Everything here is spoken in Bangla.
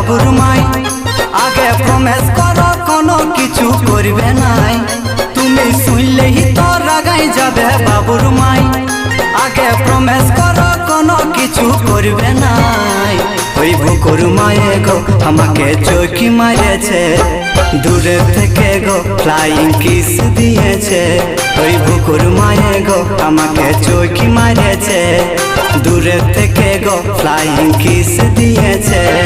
মাই। আগে প্রমেস করো, কোনো কিছু করবে নাই। তুমি শুনলেই তো রাগাই যাবে বাবুর মাই। আগে প্রমেস করো, কোনো কিছু করবে নাই। ওই বুকুর মায়ে গো, আমাকে চৌকি মারেছে। দূরে থেকে গো ফ্লাইং কিস দিয়েছে। ওই বুকুর মায়ে গো, আমাকে চৌকি মারেছে। দূরে থেকে গো ফ্লাইং কিস দিয়েছে।